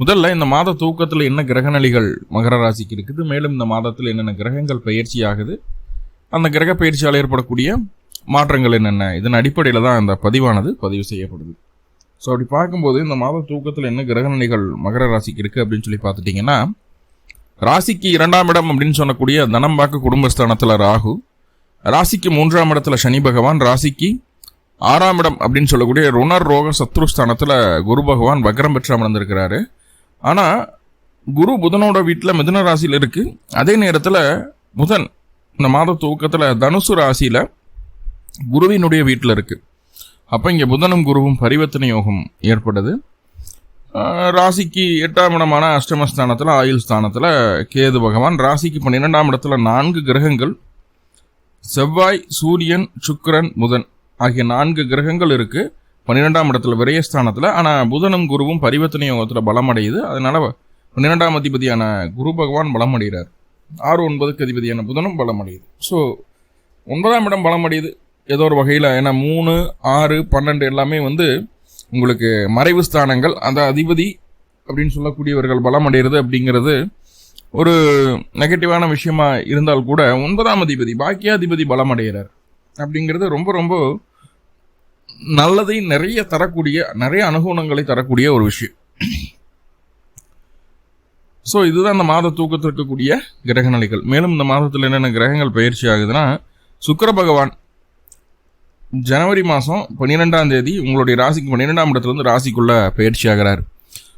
முதல்ல இந்த மாத தூக்கத்தில் என்ன கிரகநிலைகள் மகர ராசிக்கு இருக்குது மேலும் இந்த மாதத்தில் என்னென்ன கிரகங்கள் பயிற்சி ஆகுது அந்த கிரக பயிற்சியால் ஏற்படக்கூடிய மாற்றங்கள் என்னென்ன இதன் அடிப்படையில் தான் அந்த பதிவானது பதிவு செய்யப்படுது. ஸோ அப்படி பார்க்கும்போது இந்த மாத தூக்கத்தில் என்ன கிரகநிலைகள் மகர ராசிக்கு இருக்குது அப்படின்னு சொல்லி பார்த்துட்டிங்கன்னா ராசிக்கு இரண்டாம் இடம் அப்படின்னு சொல்லக்கூடிய தனம்பாக்கு குடும்பஸ்தானத்தில் ராகு ராசிக்கு மூன்றாம் இடத்துல சனி பகவான் ராசிக்கு ஆறாம் இடம் அப்படின்னு சொல்லக்கூடிய ருணர் ரோக சத்ருஸ்தானத்தில் குரு பகவான் வக்ரம் பெற்று அமர்ந்திருக்கிறாரு ஆனால் குரு புதனோட வீட்டில் மிதுன ராசியில் இருக்குது அதே நேரத்தில் புதன் இந்த மாத துவக்கத்தில் தனுசு ராசியில் குருவினுடைய வீட்டில் இருக்குது அப்போ இங்கே புதனும் குருவும் பரிவர்த்தனை யோகம் ஏற்படுது. ராசிக்கு எட்டாம் இடமான அஷ்டமஸ்தானத்தில் ஆயுள் ஸ்தானத்தில் கேது பகவான் ராசிக்கு பன்னிரெண்டாம் இடத்துல நான்கு கிரகங்கள் செவ்வாய் சூரியன் சுக்கரன் புதன் ஆகிய நான்கு கிரகங்கள் இருக்குது பன்னிரெண்டாம் இடத்துல விரயஸ்தானத்தில் ஆனால் புதனும் குருவும் பரிவர்த்தனை யோகத்தில் பலம் அடையுது. அதனால பன்னிரெண்டாம் அதிபதியான குரு பகவான் பலம் அடைகிறார். ஆறு ஒன்பதுக்கு அதிபதியான புதனும் பலம் அடையுது. ஸோ ஒன்பதாம் இடம் பலம் அடையுது. ஏதோ ஒரு வகையில் ஏன்னா மூணு ஆறு பன்னெண்டு எல்லாமே வந்து உங்களுக்கு மறைவு ஸ்தானங்கள். அந்த அதிபதி அப்படின்னு சொல்லக்கூடியவர்கள் பலம் அடைகிறது அப்படிங்கிறது ஒரு நெகட்டிவான விஷயமா இருந்தால் கூட ஒன்பதாம் அதிபதி பாக்கியாதிபதி பலம் அடைகிறார். அப்படிங்கிறது ரொம்ப ரொம்ப நல்லதை நிறைய தரக்கூடிய நிறைய அனுகூலங்களை தரக்கூடிய ஒரு விஷயம். ஸோ இதுதான் இந்த மாத தூக்கத்தில் இருக்கக்கூடிய கிரக நிலைகள். மேலும் இந்த மாதத்தில் என்னென்ன கிரகங்கள் பயிற்சி ஆகுதுன்னா சுக்கர பகவான் ஜனவரி மாதம் பன்னிரெண்டாம் தேதி உங்களுடைய ராசிக்கு பன்னிரெண்டாம் இடத்துல ராசிக்குள்ளே பயிற்சி ஆகிறார்.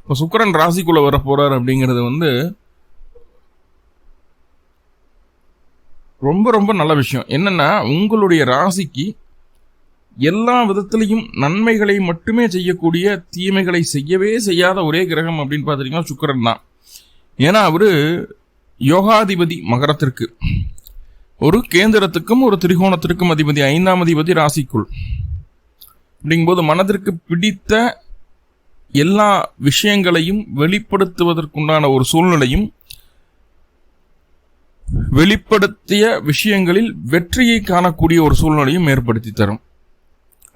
இப்போ சுக்கிரன் ராசிக்குள்ளே வர போறார் அப்படிங்கிறது வந்து ரொம்ப ரொம்ப நல்ல விஷயம். என்னென்னா உங்களுடைய ராசிக்கு எல்லா விதத்திலையும் நன்மைகளை மட்டுமே செய்யக்கூடிய தீமைகளை செய்யவே செய்யாத ஒரே கிரகம் அப்படின்னு பார்த்துட்டிங்கன்னா சுக்கரன் தான். ஏன்னா அவரு யோகாதிபதி மகரத்திற்கு. ஒரு கேந்திரத்துக்கும் ஒரு திரிகோணத்திற்கும் அதிபதி ஐந்தாம் அதிபதி ராசிக்குள். அப்படிங்கும்போது மனதிற்கு பிடித்த எல்லா விஷயங்களையும் வெளிப்படுத்துவதற்குண்டான ஒரு சூழ்நிலையும் வெளிப்படுத்திய விஷயங்களில் வெற்றியை காணக்கூடிய ஒரு சூழ்நிலையும் ஏற்படுத்தி தரும்.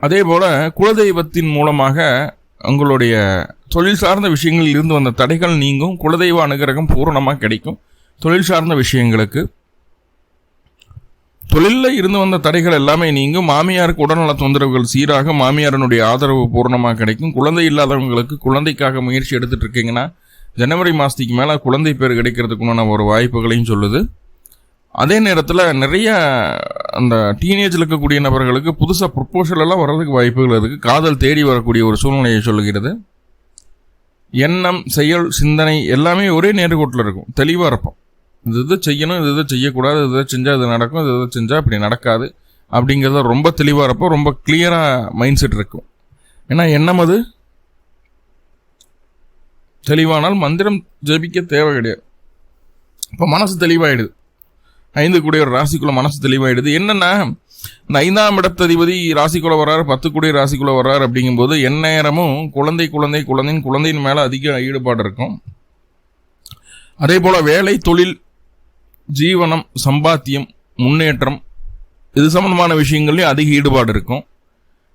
அதே போல குலதெய்வத்தின் மூலமாக உங்களுடைய தொழில் சார்ந்த விஷயங்களில் இருந்து வந்த தடைகள் நீங்கும் குலதெய்வ அனுகிரகம் பூரணமாக கிடைக்கும். தொழில் சார்ந்த விஷயங்களுக்கு தொழிலில் இருந்து வந்த தடைகள் எல்லாமே நீங்கும். மாமியாருக்கு உடல்நல தொந்தரவுகள் சீராக மாமியாரனுடைய ஆதரவு பூர்ணமாக கிடைக்கும். குழந்தை இல்லாதவங்களுக்கு குழந்தைக்காக முயற்சி எடுத்துட்டு இருக்கீங்கன்னா ஜனவரி மாதத்துக்கு மேலே குழந்தை பேர் கிடைக்கிறதுக்குண்டான ஒரு வாய்ப்புகளையும் சொல்லுது. அதே நேரத்தில் நிறைய அந்த டீனேஜில் இருக்கக்கூடிய நபர்களுக்கு புதுசாக ப்ரொப்போசல் எல்லாம் வர்றதுக்கு வாய்ப்புகள் இருக்குது காதல் தேடி வரக்கூடிய ஒரு சூழ்நிலையை சொல்லுகிறது. எண்ணம் செயல் சிந்தனை எல்லாமே ஒரே நேர்கோட்டில் இருக்கும். தெளிவாக இருப்போம். இது இது செய்யணும் இது இது செய்யக்கூடாது இது இதை செஞ்சால் இது நடக்கும் இது இதை செஞ்சால் இப்படி நடக்காது அப்படிங்கிறத ரொம்ப தெளிவாக இருப்போம். ரொம்ப கிளியராக மைண்ட் செட் இருக்கும். ஏன்னா எண்ணம் அது. தெளிவானால் மந்திரம் ஜெபிக்க தேவை கிடையாது. இப்போ மனசு தெளிவாயிடுது. ஐந்து கூடிய ஒரு ராசிக்குள்ள மனசு தெளிவாயிடுது. என்னன்னா இந்த ஐந்தாம் இடத்ததிபதி ராசிக்குள்ள வர்றாரு பத்து கூடிய ராசிக்குள்ள வர்றாரு அப்படிங்கும்போது எந்நேரமும் குழந்தை குழந்தை குழந்தையின் குழந்தையின் மேலே அதிக ஈடுபாடு இருக்கும். அதே போல் வேலை தொழில் ஜீவனம் சம்பாத்தியம் முன்னேற்றம் இது சம்பந்தமான விஷயங்கள்லையும் அதிக ஈடுபாடு இருக்கும்.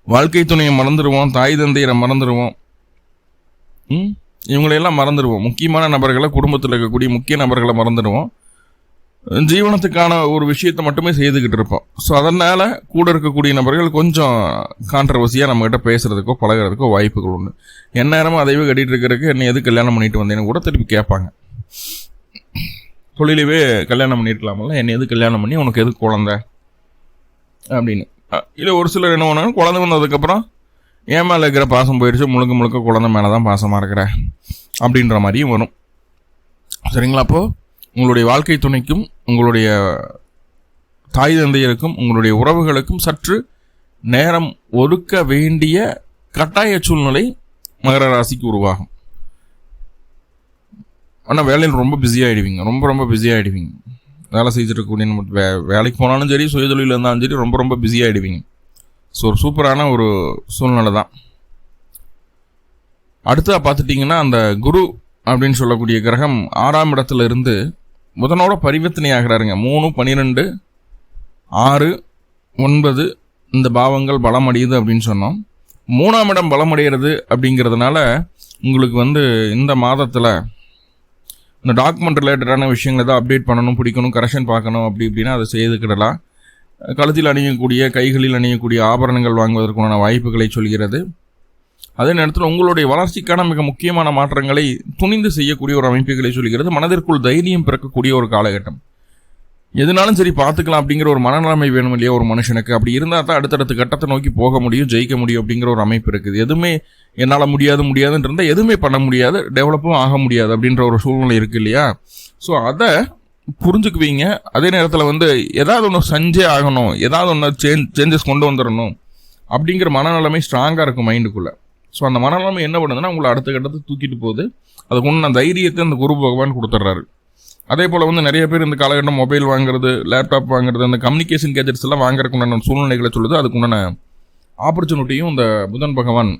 வாழ்க்கை துணையை மறந்துடுவோம் தாய் தந்தையரை மறந்துடுவோம் இவங்களையெல்லாம் மறந்துடுவோம் முக்கியமான நபர்களை குடும்பத்தில் இருக்கக்கூடிய முக்கிய நபர்களை மறந்துடுவோம் ஜீவனத்துக்கான ஒரு விஷயத்தை மட்டுமே செய்துக்கிட்டு இருப்போம். ஸோ அதனால் கூட இருக்கக்கூடிய நபர்கள் கொஞ்சம் கான்ட்ரவர்சியாக நம்மகிட்ட பேசுகிறதுக்கோ பழகிறதுக்கோ வாய்ப்புகள் உண்டு. எந்நேரமும் அதைவே கட்டிகிட்டு இருக்கிறதுக்கு என்னை எது கல்யாணம் பண்ணிட்டு வந்தேன்னு கூட திருப்பி கேட்பாங்க. தொழிலவே கல்யாணம் பண்ணியிருக்கலாமல்ல என்னை எது கல்யாணம் பண்ணி உனக்கு எது குழந்த? அப்படின்னு. இல்லை ஒரு சிலர் என்ன பண்ணாலும் குழந்தை வந்ததுக்கப்புறம் என் மேலே இருக்கிற பாசம் போயிடுச்சு முழுக்க முழுக்க குழந்தை மேலே தான் பாசமாக இருக்கிற. அப்படின்ற மாதிரியும் வரும். சரிங்களா அப்போது உங்களுடைய வாழ்க்கை துணைக்கும் உங்களுடைய தாய் தந்தையருக்கும் உங்களுடைய உறவுகளுக்கும் சற்று நேரம் ஒதுக்க வேண்டிய கட்டாய சூழ்நிலை மகர ராசிக்கு உருவாகும். ஆனால் வேலையில் ரொம்ப பிஸி ஆகிடுவீங்க ரொம்ப ரொம்ப பிஸி ஆகிடுவீங்க வேலை செஞ்சுட்டு இருக்கக்கூடிய நம்ம வே வேலைக்கு போனாலும் சரி சுயதொழில் இருந்தாலும் சரி ரொம்ப ரொம்ப பிஸி ஆகிடுவீங்க ஸோ ஒரு சூப்பரான ஒரு சூழ்நிலை தான். அடுத்ததாக பார்த்துட்டிங்கன்னா அந்த குரு அப்படின்னு சொல்லக்கூடிய கிரகம் ஆறாம் இடத்துல இருந்து புதனோட பரிவர்த்தனை ஆகிறாருங்க மூணு பன்னிரெண்டு ஆறு ஒன்பது இந்த பாவங்கள் பலமடையுது அப்படின்னு சொன்னோம். மூணாம் இடம் பலமடைகிறது அப்படிங்கிறதுனால உங்களுக்கு வந்து இந்த மாதத்தில் இந்த டாக்குமெண்ட் ரிலேட்டடான விஷயங்கள் ஏதாவது அப்டேட் பண்ணணும் பிடிக்கணும் கரெக்ஷன் பார்க்கணும் அப்படி இப்படின்னா அதை செய்துக்கிடலாம். கழுத்தில் அணியக்கூடிய கைகளில் அணியக்கூடிய ஆபரணங்கள் வாங்குவதற்கான வாய்ப்புகளை சொல்கிறது. அதே நேரத்தில் உங்களுடைய வளர்ச்சிக்கான மிக முக்கியமான மாற்றங்களை துணிந்து செய்யக்கூடிய ஒரு அமைப்புகளை சொல்கிறது மனதிற்குள் தைரியம் பிறக்கக்கூடிய ஒரு காலகட்டம். எதுனாலும் சரி பார்த்துக்கலாம் அப்படிங்கிற ஒரு மனநிலைமை வேணும் இல்லையா ஒரு மனுஷனுக்கு? அப்படி இருந்தால் தான் அடுத்தடுத்த கட்டத்தை நோக்கி போக முடியும் ஜெயிக்க முடியும் அப்படிங்கிற ஒரு அமைப்பு இருக்குது. எதுவுமே என்னால் முடியாது முடியாதுன்னு இருந்தால் எதுவுமே பண்ண முடியாது டெவலப்பும் ஆக முடியாது அப்படின்ற ஒரு சூழ்நிலை இருக்குது இல்லையா? ஸோ அதை புரிஞ்சுக்குவீங்க. அதே நேரத்தில் வந்து ஏதாவது ஒன்று செஞ்சே ஆகணும் ஏதாவது ஒன்று சேஞ்ச் சேஞ்சஸ் கொண்டு வந்துடணும் அப்படிங்கிற மனநிலைமை ஸ்ட்ராங்காக இருக்கும் மைண்டுக்குள்ளே ஸோ அந்த மனநிலைமை என்ன பண்ணுதுன்னா உங்களை அடுத்த கட்டத்தை தூக்கிட்டு போகுது. அதுக்கு ஒன்று தைரியத்தை அந்த குரு பகவான் கொடுத்துட்றாரு. அதே போல் வந்து நிறைய பேர் இந்த காலகட்டம் மொபைல் வாங்குறது லேப்டாப் வாங்குறது அந்த கம்யூனிகேஷன் கேஜெட்ஸ் எல்லாம் வாங்குறதுக்கு உண்டான சூழ்நிலைகளை சொல்லுது. அதுக்குண்டான ஆப்பர்ச்சுனிட்டியும் இந்த புதன் பகவான்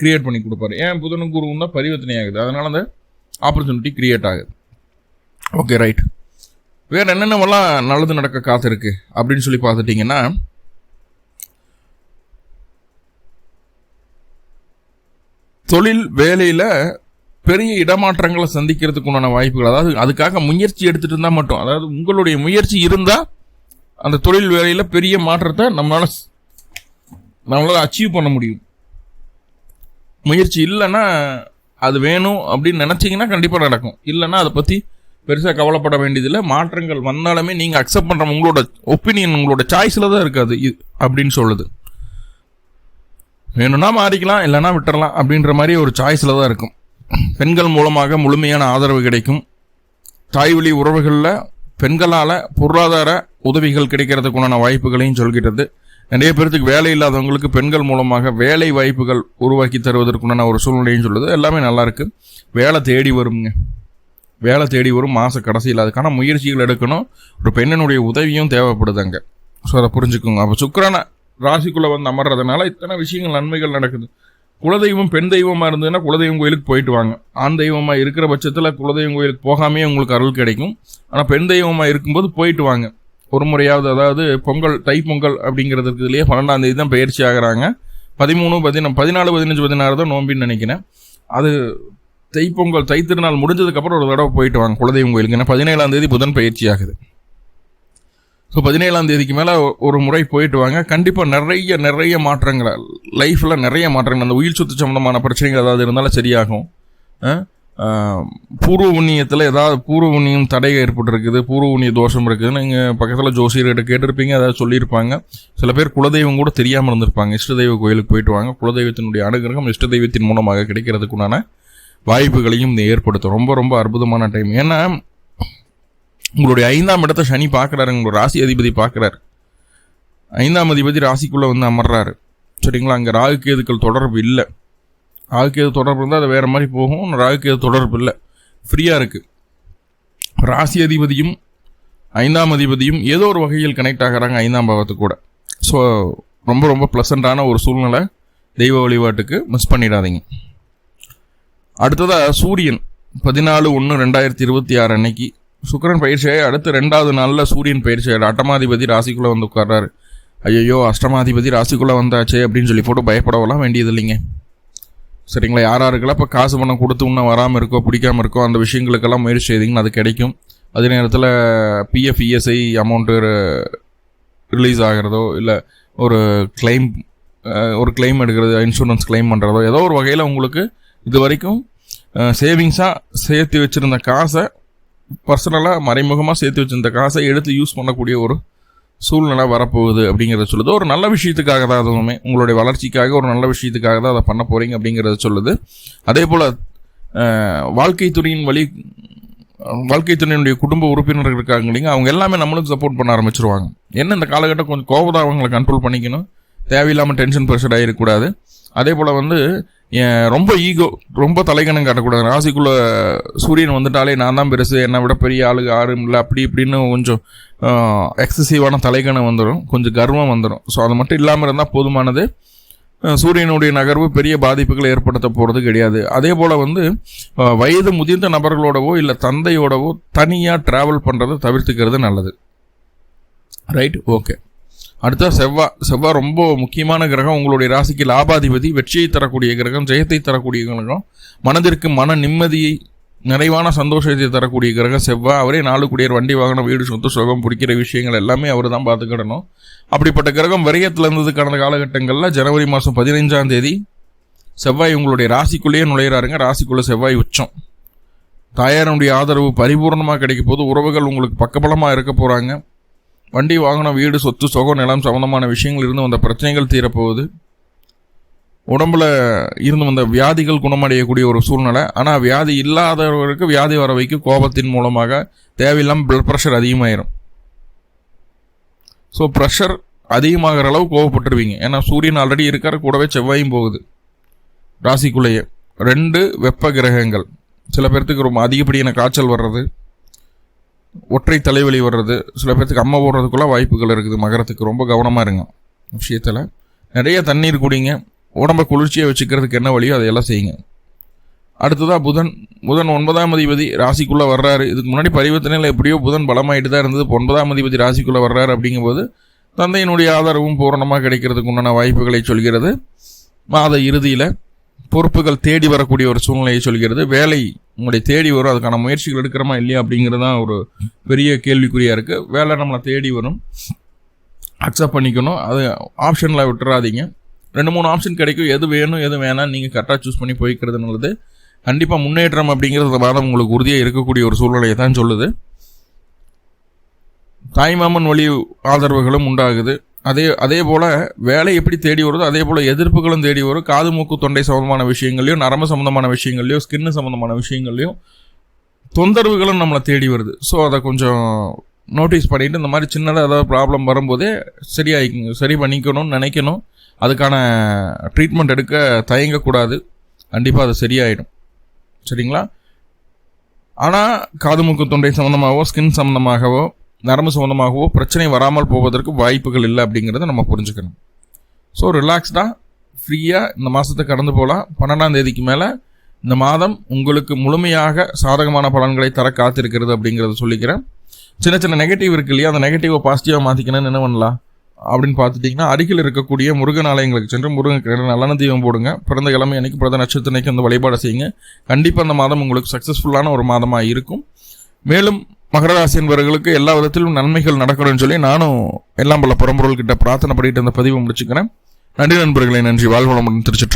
கிரியேட் பண்ணி கொடுப்பாரு. ஏன்? புதன் குருவும் தான் பரிவர்த்தனை ஆகுது அதனால் அந்த ஆப்பர்ச்சுனிட்டி கிரியேட் ஆகுது. ஓகே ரைட் வேறு என்னென்னவெல்லாம் நல்லது நடக்க காத்திருக்கு? அப்படின்னு சொல்லி பார்த்துட்டிங்கன்னா தொழில் வேலையில் பெரிய இடமாற்றங்களை சந்திக்கிறதுக்கு உண்டான வாய்ப்புகள். அதாவது அதுக்காக முயற்சி எடுத்துகிட்டு இருந்தால் மட்டும். அதாவது உங்களுடைய முயற்சி இருந்தால் அந்த தொழில் வேலையில் பெரிய மாற்றத்தை நம்மளால் நம்மளால் அச்சீவ் பண்ண முடியும். முயற்சி இல்லைன்னா அது வேணும் அப்படின்னு நினச்சிங்கன்னா கண்டிப்பாக நடக்கும். இல்லைன்னா அதை பற்றி பெருசாக கவலைப்பட வேண்டியதில்லை. மாற்றங்கள் வந்தாலுமே நீங்கள் அக்செப்ட் பண்ணுற உங்களோட ஒப்பீனியன் உங்களோட சாய்ஸில் தான் இருக்காது. அப்படின்னு சொல்லுது. வேணும்னா மாறிக்கலாம் இல்லைன்னா விட்டுறலாம் அப்படின்ற மாதிரி ஒரு சாய்ஸில் தான் இருக்கும். பெண்கள் மூலமாக முழுமையான ஆதரவு கிடைக்கும். தாய்வழி உறவுகளில் பெண்களால் பொருளாதார உதவிகள் கிடைக்கிறதுக்குண்டான வாய்ப்புகளையும் சொல்கிறது நிறைய பேர்த்துக்கு வேலை இல்லாதவங்களுக்கு பெண்கள் மூலமாக வேலை வாய்ப்புகள் உருவாக்கி தருவதற்குண்டான ஒரு சூழ்நிலையும் சொல்லுது. எல்லாமே நல்லாயிருக்கு வேலை தேடி வருங்க. வேலை தேடி வரும் மாத கடைசியில் அதுக்கான முயற்சிகள் எடுக்கணும். ஒரு பெண்ணினுடைய உதவியும் தேவைப்படுது அங்கே ஸோ அதை புரிஞ்சுக்கோங்க. அப்போ சுக்கரான ராசிக்குள்ளே வந்து அமர்றதுனால இத்தனை விஷயங்கள் நன்மைகள் நடக்குது. குலதெய்வம் பெண் தெய்வமாக இருந்ததுன்னா குலதெய்வம் கோயிலுக்கு போயிட்டு வாங்க. ஆண் தெய்வமாக இருக்கிற பட்சத்தில் குலதெய்வம் கோயிலுக்கு போகாமே உங்களுக்கு அருள் கிடைக்கும். ஆனால் பெண் தெய்வமாக இருக்கும்போது போயிட்டு வாங்க. ஒரு முறையாவது அதாவது பொங்கல் தைப்பொங்கல் அப்படிங்கிறதுக்கு இதுலேயே பன்னெண்டாம் தேதி தான் பயிற்சி ஆகிறாங்க. பதிமூணு பதினொன்று பதினாலு பதினஞ்சு பதினாறு தான் நோம்பின்னு நினைக்கிறேன். அது தைப்பொங்கல் தைத்திருநாள் முடிஞ்சதுக்கப்புறம் ஒரு தடவை போயிட்டு வாங்க குலதெய்வம் கோயிலுக்கு. ஏன்னா பதினேழாம் தேதி புதன் பயிற்சி ஆகுது. ஸோ பதினேழாம் தேதிக்கு மேலே ஒரு முறை போயிட்டு வாங்க. கண்டிப்பாக நிறைய நிறைய மாற்றங்கள் லைஃப்பில் நிறைய மாற்றங்கள் அந்த உயிர் சொத்து சம்மந்தமான பிரச்சனைகள் ஏதாவது இருந்தாலும் சரியாகும். பூர்வ புண்ணியத்தில் ஏதாவது பூர்வ புண்ணியம் தடை ஏற்பட்டுருக்குது பூர்வ புண்ணிய தோஷம் இருக்குது. நீங்கள் பக்கத்தில் ஜோசியர்கிட்ட கேட்டிருப்பீங்க ஏதாவது சொல்லியிருப்பாங்க. சில பேர் குலதெய்வம் கூட தெரியாமல் இருந்திருப்பாங்க. இஷ்ட தெய்வ கோயிலுக்கு போயிட்டு வாங்க. குலதெய்வத்தினுடைய அனுகிரகம் இஷ்ட தெய்வத்தின் மூலமாக கிடைக்கிறதுக்குண்டான வாய்ப்புகளையும் ஏற்படுத்தும். ரொம்ப ரொம்ப அற்புதமான டைம் ஏன்னா உங்களுடைய ஐந்தாம் இடத்த சனி பார்க்குறாரு உங்களோட ராசி அதிபதி பார்க்குறாரு. ஐந்தாம் அதிபதி ராசிக்குள்ளே வந்து அமர்றாரு. சரிங்களா? அங்கே ராகு கேதுக்கள் தொடர்பு இல்லை. ராகு கேது தொடர்பு இருந்தால் அது வேறு மாதிரி போகும். ராகு கேது தொடர்பு இல்லை. ஃப்ரீயாக இருக்குது ராசி அதிபதியும் ஐந்தாம் அதிபதியும் ஏதோ ஒரு வகையில் கனெக்ட் ஆகிறாங்க ஐந்தாம் பாவத்து கூட. ஸோ ரொம்ப ரொம்ப ப்ளசண்ட்டான ஒரு சூழ்நிலை தெய்வ வழிபாட்டுக்கு மிஸ் பண்ணிடாதீங்க. அடுத்ததாக சூரியன். பதினாலு ஒன்று ரெண்டாயிரத்தி இருபத்தி ஆறு அன்னைக்கு சுக்கரன் பயிற்சியை அடுத்து ரெண்டாவது நாளில் சூரியன் பயிற்சி. அட்டமாதிபதி ராசிக்குள்ளே வந்து உட்கார்றாரு. ஐயோ அஷ்டமாதிபதி ராசிக்குள்ளே வந்தாச்சே அப்படின்னு சொல்லி போட்டு பயப்படவெல்லாம் வேண்டியது இல்லைங்க. சரிங்களா? யார் யாருக்கெல்லாம் இப்போ காசு பணம் கொடுத்து இன்னும் வராமல் இருக்கோ பிடிக்காமல் இருக்கோ அந்த விஷயங்களுக்கெல்லாம் முயற்சி செய்திங்கன்னா அது கிடைக்கும். அதே நேரத்தில் பிஎஃப் இஎஸ்ஐ அமௌண்ட்டு ரிலீஸ் ஆகிறதோ இல்லை ஒரு கிளைம் ஒரு கிளைம் எடுக்கிறது இன்சூரன்ஸ் கிளைம் பண்ணுறதோ ஏதோ ஒரு வகையில் உங்களுக்கு இது வரைக்கும் சேவிங்ஸாக சேர்த்து வச்சுருந்த காசை பர்சனலாக மறைமுகமாக சேர்த்து வச்சிருந்த காசை எடுத்து யூஸ் பண்ணக்கூடிய ஒரு சூழ்நிலை வரப்போகுது அப்படிங்கிறத சொல்லுது. ஒரு நல்ல விஷயத்துக்காக தான் அதுவுமே உங்களுடைய வளர்ச்சிக்காக ஒரு நல்ல விஷயத்துக்காக தான் அதை பண்ண போகிறீங்க அப்படிங்கிறத சொல்லுது. அதே போல் வாழ்க்கை துறையின் வழி வாழ்க்கை துணையினுடைய குடும்ப உறுப்பினர்கள் இருக்காங்க இல்லைங்க அவங்க எல்லாமே நம்மளுக்கு சப்போர்ட் பண்ண ஆரம்பிச்சிருவாங்க. என்ன இந்த காலகட்டம் கொஞ்சம் கோபதாவங்களை கண்ட்ரோல் பண்ணிக்கணும். தேவையில்லாமல் டென்ஷன் ப்ரெஷர் ஆகிடக்கூடாது அதே போல் வந்து ஏன் ரொம்ப ஈகோ ரொம்ப தலைகணம் காட்டக்கூடாது. ராசிக்குள்ள சூரியன் வந்துட்டாலே நான் தான் பெருசு என்னை விட பெரிய ஆளுங்க யாரும் இல்லை அப்படி இப்படின்னு கொஞ்சம் எக்ஸசிவான தலைகணம் வந்துடும் கொஞ்சம் கர்வம் வந்துடும் ஸோ அது மட்டும் இல்லாமல் இருந்தால் போதுமானது. சூரியனுடைய நகர்வு பெரிய பாதிப்புகளை ஏற்படுத்த போகிறது கிடையாது. அதே போல் வந்து வயது முதிர்ந்த நபர்களோடவோ இல்லை தந்தையோடவோ தனியாக ட்ராவல் பண்ணுறதை தவிர்த்துக்கிறது நல்லது. ரைட் ஓகே அடுத்த செவ்வாய் செவ்வாய் ரொம்ப முக்கியமான கிரகம் உங்களுடைய ராசிக்கு லாபாதிபதி வெற்றியை தரக்கூடிய கிரகம் ஜெயத்தை தரக்கூடிய கிரகம். மனதிற்கு மன நிம்மதியை நிறைவான சந்தோஷத்தை தரக்கூடிய கிரகம் செவ்வாய் அவரே நாலு குடியர் வண்டி வாகனம் வீடு சொத்து சுகம் பிடிக்கிற விஷயங்கள் எல்லாமே அவர் தான் பார்த்துக்கிடணும். அப்படிப்பட்ட கிரகம் விரயத்தில் இருந்தது கடந்த காலகட்டங்களில் ஜனவரி மாதம் பதினைஞ்சாம் தேதி செவ்வாய் உங்களுடைய ராசிக்குள்ளேயே நுழையிறாருங்க. ராசிக்குள்ளே செவ்வாய் உச்சம். தாயாரனுடைய ஆதரவு பரிபூர்ணமாக கிடைக்க போது உறவுகள் உங்களுக்கு பக்கபலமாக இருக்க போகிறாங்க வண்டி வாகனம் வீடு சொத்து சுகம் நிலம் சம்பந்தமான விஷயங்கள் இருந்து வந்த பிரச்சனைகள் தீரப்போகுது. உடம்புல இருந்து வந்த வியாதிகள் குணமடையக்கூடிய ஒரு சூழ்நிலை. ஆனால் வியாதி இல்லாதவர்களுக்கு வியாதி வர வைக்கும் கோபத்தின் மூலமாக தேவையில்லாமல் பிளட் ப்ரெஷர் அதிகமாயிரும். ஸோ ப்ரெஷர் அதிகமாகிற அளவு கோவப்பட்டுருவீங்க ஏன்னா சூரியன் ஆல்ரெடி இருக்கிற கூடவே செவ்வாயும் போகுது. ராசிக்குள்ளேயே. ரெண்டு வெப்ப கிரகங்கள். சில பேர்த்துக்கு ரொம்ப அதிகப்படியான காய்ச்சல் வர்றது. ஒற்றை தலைவலி வர்றது சில பேர்த்துக்கு அம்மா போடுறதுக்குள்ள வாய்ப்புகள் இருக்குது. மகரத்துக்கு ரொம்ப கவனமாக இருங்க. விஷயத்தில் நிறைய தண்ணீர் குடிங்க. உடம்ப குளிர்ச்சியாக வச்சுக்கிறதுக்கு என்ன வழியோ அதையெல்லாம் செய்யுங்க. அடுத்ததாக புதன். புதன் ஒன்பதாம் அதிபதி ராசிக்குள்ளே வர்றாரு. இதுக்கு முன்னாடி பரிவர்த்தனையில் எப்படியோ புதன் பலமாயிட்டு தான் இருந்தது. இப்போ ஒன்பதாம் அதிபதி ராசிக்குள்ளே வர்றாரு அப்படிங்கும்போது தந்தையினுடைய ஆதரவும் பூரணமாக கிடைக்கிறதுக்கு உண்டான வாய்ப்புகளை சொல்கிறது. மாத இறுதியில் பொறுப்புகள் தேடி வரக்கூடிய ஒரு சூழ்நிலையை சொல்கிறது. வேலை உங்களை தேடி வரும். அதுக்கான முயற்சிகள் எடுக்கிறோமா இல்லையா அப்படிங்கிறது தான் ஒரு பெரிய கேள்விக்குறியாக இருக்குது வேலை நம்மளை தேடி வரும். அக்செப்ட் பண்ணிக்கணும். அது ஆப்ஷனில் விட்டுறாதீங்க. ரெண்டு மூணு ஆப்ஷன் கிடைக்கும். எது வேணும் எது வேணாம் நீங்கள் கரெக்டாக சூஸ் பண்ணி போய்க்கிறது நல்லது. கண்டிப்பாக முன்னேற்றம் அப்படிங்கிறது வாதம் உங்களுக்கு உறுதியாக இருக்கக்கூடிய ஒரு சூழ்நிலையை தான் சொல்லுது. தாய்மாமன் வழி ஆதரவுகளும் உண்டாகுது. அதே அதே போல் வேலை எப்படி தேடி வருதோ அதே போல் எதிர்ப்புகளும் தேடி வரும். காது மூக்கு தொண்டை சம்மந்தமான விஷயங்கள்லையும் நரம்பு சம்மந்தமான விஷயங்கள்லையும் ஸ்கின்னு சம்மந்தமான விஷயங்கள்லையும் தொந்தரவுகளும் நம்மளை தேடி வருது. ஸோ அதை கொஞ்சம் நோட்டீஸ் பண்ணிட்டு இந்த மாதிரி சின்னதாக ஏதாவது ப்ராப்ளம் வரும்போதே சரியாயிக்குங்க சரி பண்ணிக்கணும்னு நினைக்கணும். அதுக்கான ட்ரீட்மெண்ட் எடுக்க தயங்கக்கூடாது. கண்டிப்பாக அது சரியாயிடும். சரிங்களா? ஆனால் காது மூக்கு தொண்டை சம்மந்தமாகவோ ஸ்கின் சம்மந்தமாகவோ நரம்பு சம்மந்தமாகவோ பிரச்சனை வராமல் போவதற்கு வாய்ப்புகள் இல்லை அப்படிங்கிறத நம்ம புரிஞ்சுக்கணும். ஸோ ரிலாக்ஸ்டாக ஃப்ரீயாக இந்த மாதத்தை கடந்து போகலாம் பன்னெண்டாம் தேதிக்கு மேலே இந்த மாதம் உங்களுக்கு முழுமையாக சாதகமான பலன்களை தர காத்திருக்கிறது அப்படிங்கிறத சொல்லிக்கிறேன். சின்ன சின்ன நெகட்டிவ் இருக்கு இல்லையா? அந்த நெகட்டிவை பாசிட்டிவாக மாற்றிக்கணும்னு என்ன பண்ணலாம்? அப்படின்னு பார்த்துட்டிங்கன்னா அருகில் இருக்கக்கூடிய முருகன் ஆலயங்களுக்கு சென்று முருகன் நல்லெண்ண தீபம் போடுங்க. பிறந்த கிழமை அன்னைக்கு பிறந்த நட்சத்திரனைக்கு அந்த வழிபாடு செய்யுங்க. கண்டிப்பாக அந்த மாதம் உங்களுக்கு சக்ஸஸ்ஃபுல்லான ஒரு மாதமாக இருக்கும். மேலும் மகர ராசி என்பவர்களுக்கு எல்லா விதத்திலும் நன்மைகள் நடக்கணும்னு சொல்லி நானும் எல்லாம் பல புறம்பொருள் கிட்ட பிரார்த்தனை பண்ணிட்டு அந்த பதிவை முடிச்சுக்கிறேன். நன்றி நண்பர்களை நன்றி. வாழ்வளமுடன் திருச்சிற்றம்